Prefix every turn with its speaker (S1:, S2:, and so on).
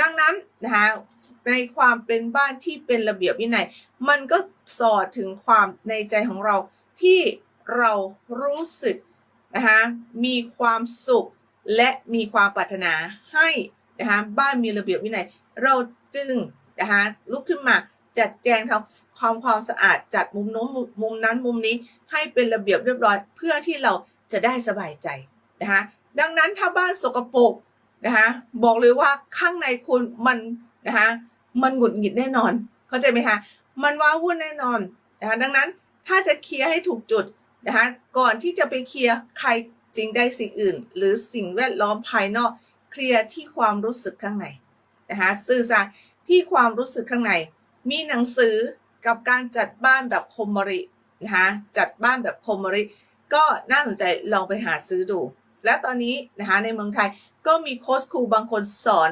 S1: ดังนั้นนะคะในความเป็นบ้านที่เป็นระเบียบวินัย มันก็สอดถึงความในใจของเราที่เรารู้สึกนะคะมีความสุขและมีความปรารถนาให้นะคะบ้านมีระเบียบวินัย เราจึงนะคะลุกขึ้นมาจัดแจงทำความความสะอาดจัดมุมโน้นมุมมุมนั้นมุมนี้ให้เป็นระเบียบเรียบร้อยเพื่อที่เราจะได้สบายใจนะคะดังนั้นถ้าบ้านสกปรก นะคะบอกเลยว่าข้างในคุณมันนะคะมันหงุดหงิดแน่นอน เข้าใจไหมคะมันว้าวุ่นแน่นอนนะคะดังนั้นถ้าจะเคลียร์ให้ถูกจุดนะคะก่อนที่จะไปเคลียร์ใครสิ่งใดสิ่งอื่น หรือสิ่งแวดล้อมภายนอกเคลียร์ที่ความรู้สึกข้างในนะคะสื่อสารที่ความรู้สึกข้างใน มีหนังสือกับการจัดบ้านแบบคมมรินะคะจัดบ้านแบบคมมริก็น่าสนใจลองไปหาซื้อดู และตอนนี้นะคะในเมืองไทยก็มีโค้ชครูบางคนสอน